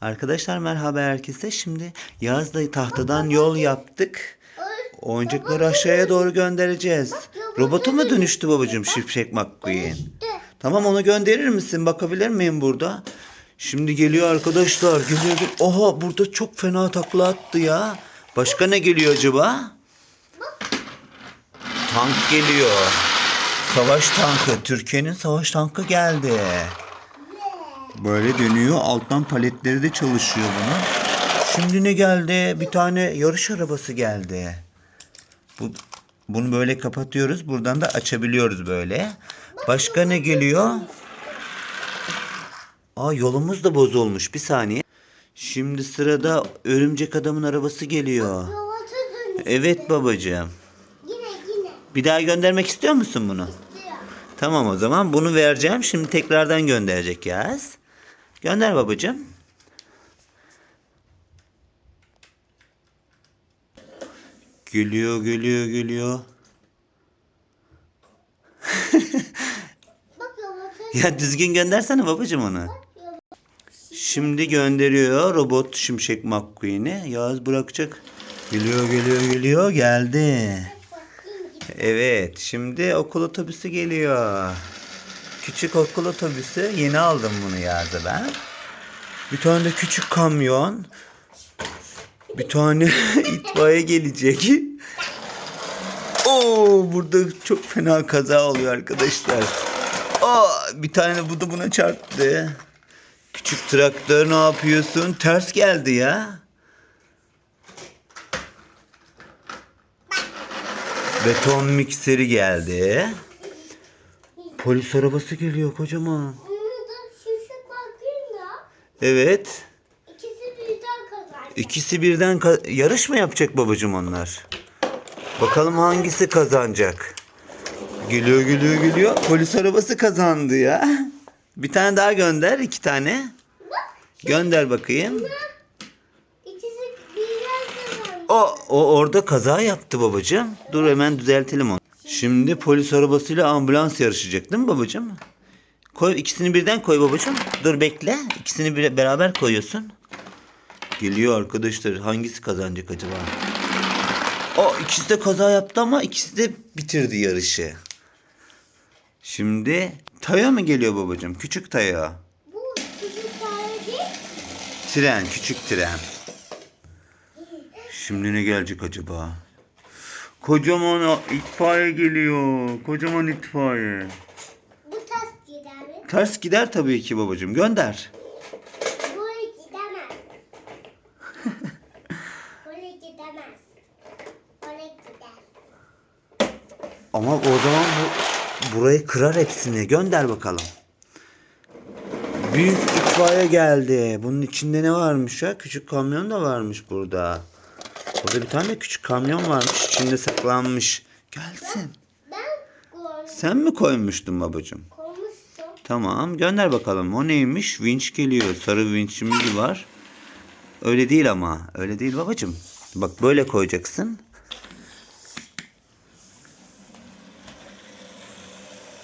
Arkadaşlar merhaba herkese. Şimdi Yaz'la tahtadan yol yaptık. Oyuncakları aşağıya doğru göndereceğiz. Robota mu dönüştü babacığım Şipşek McQueen? Tamam onu gönderir misin? Bakabilir miyim burada? Şimdi geliyor arkadaşlar. Geliyor. Oha burada çok fena takla attı ya. Başka ne geliyor acaba? Tank geliyor. Savaş tankı. Türkiye'nin savaş tankı geldi. Böyle dönüyor. Alttan paletleri de çalışıyor bunun. Şimdi ne geldi? Bir tane yarış arabası geldi. Bu, bunu böyle kapatıyoruz. Buradan da açabiliyoruz böyle. Başka ne geliyor? Aa yolumuz da bozulmuş. Bir saniye. Şimdi sırada örümcek adamın arabası geliyor. Evet babacığım. Bir daha göndermek istiyor musun bunu? Tamam o zaman bunu vereceğim. Şimdi tekrardan gönderecek Yaz. Gönder babacığım. Geliyor. Bak robota Ya düzgün göndersene babacığım onu. Şimdi gönderiyor robot Şimşek McQueen'i. Yaz bırakacak. Geliyor geliyor geliyor geldi. Evet, şimdi okul otobüsü geliyor. Küçük okul otobüsü. Yeni aldım bunu yazdı ben. Bir tane de küçük kamyon. Bir tane itfaiye gelecek. Oo, burada çok fena kaza oluyor arkadaşlar. Aa, bir tane bu da buna çarptı. Küçük traktör ne yapıyorsun? Ters geldi ya. Beton mikseri geldi. Polis arabası geliyor kocaman. Bunu da şişik bakayım da. Evet. İkisi birden kazandı. İkisi birden ka- yarış mı yapacak babacığım onlar? Bakalım hangisi kazanacak. Geliyor geliyor geliyor. Polis arabası kazandı ya. Bir tane daha gönder. iki tane. Gönder bakayım. İkisi birden kazandı. O, o orada kaza yaptı babacığım. Dur hemen düzeltelim onu. Şimdi polis arabasıyla ambulans yarışacak değil mi babacığım? Koy ikisini birden koy babacığım. Dur bekle. İkisini bir, beraber koyuyorsun. Geliyor arkadaşlar. Hangisi kazanacak acaba? O ikisi de kaza yaptı ama ikisi de bitirdi yarışı. Şimdi Taya mı geliyor babacığım? Küçük Taya. Bu küçük tane değil. Tren, küçük tren. Şimdi ne gelecek acaba? Kocaman itfaiye geliyor. Kocaman itfaiye. Bu ters gider mi? Ters gider tabii ki babacığım. Gönder. Buraya gidemez. Buraya gidemez. Oraya gider. Ama o zaman bu burayı kırar hepsini. Gönder bakalım. Büyük itfaiye geldi. Bunun içinde ne varmış ya? Küçük kamyon da varmış burada. Burada bir tane küçük kamyon varmış. İçinde saklanmış. Gelsin. Sen mi koymuştun babacığım? koymuştum. Tamam gönder bakalım. O neymiş? Vinç geliyor. Sarı vinçimiz var. Öyle değil ama. Öyle değil babacığım. Bak böyle koyacaksın.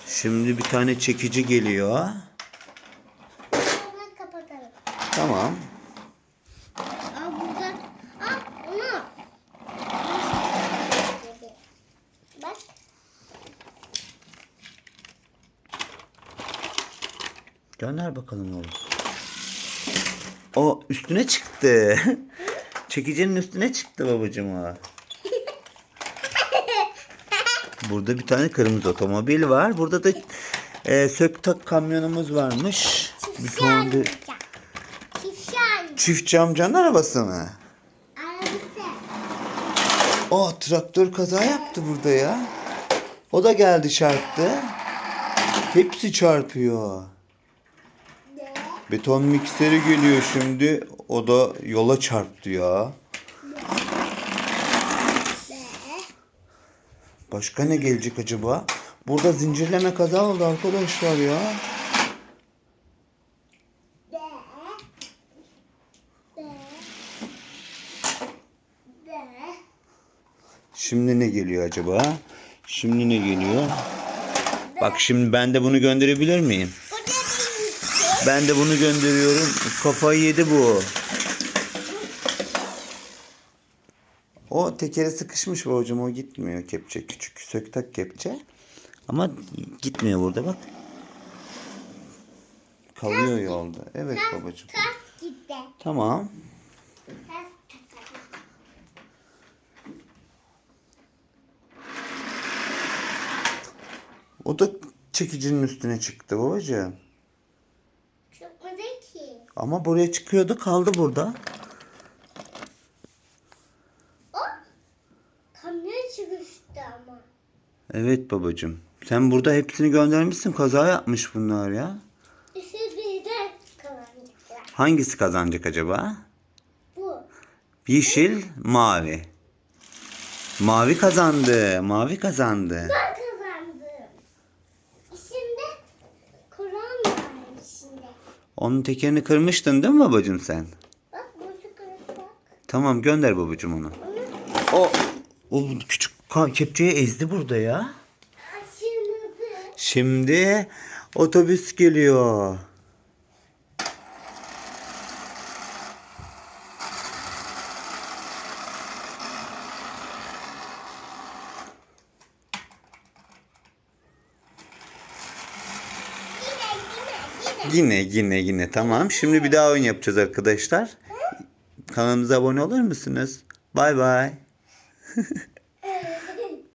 Şimdi bir tane çekici geliyor. Tamam. Aa burada. Aa onu. Bak. Gönder bakalım oğlum. O üstüne çıktı. Çekicinin üstüne çıktı babacığım o. Burada bir tane kırmızı otomobil var. Burada da e, sök kamyonumuz varmış. Bir tane de Şişan. çiftçi amcanın arabası mı? Arabası. O traktör kaza yaptı burada ya. O da geldi çarptı. Hepsi çarpıyor. Beton mikseri geliyor şimdi. O da yola çarptı ya. Başka ne gelecek acaba? Burada zincirleme kaza oldu arkadaşlar ya. Şimdi ne geliyor acaba? Şimdi ne geliyor? Bak şimdi ben de bunu gönderebilir miyim? Bu? Ben de bunu gönderiyorum. Kafayı yedi bu. O tekere sıkışmış babacığım o gitmiyor kepçe küçük söktak kepçe. Ama gitmiyor burada bak. Kalıyor yolda. Evet babacığım. Kalk gitti. Tamam. O da çekicinin üstüne çıktı babacığım. Ama buraya çıkıyordu kaldı burada. O kamyon çıkmıştı ama. Evet babacığım. Sen burada hepsini göndermişsin. Kaza yapmış bunlar ya. İşte birden kazanacaklar. Hangisi kazanacak acaba? Bu. Yeşil, mavi. Mavi kazandı. Mavi kazandı. Ben kazandım. Şimdi Kur'an var içinde. Onun tekerini kırmıştın değil mi babacığım sen? Bak bu kırık bak. Tamam gönder babacığım onu. O, o küçük kepçeyi ezdi burada ya. Şimdi otobüs geliyor. Yine yine yine tamam. Şimdi bir daha oyun yapacağız arkadaşlar. Kanalımıza abone olur musunuz? Bay bay.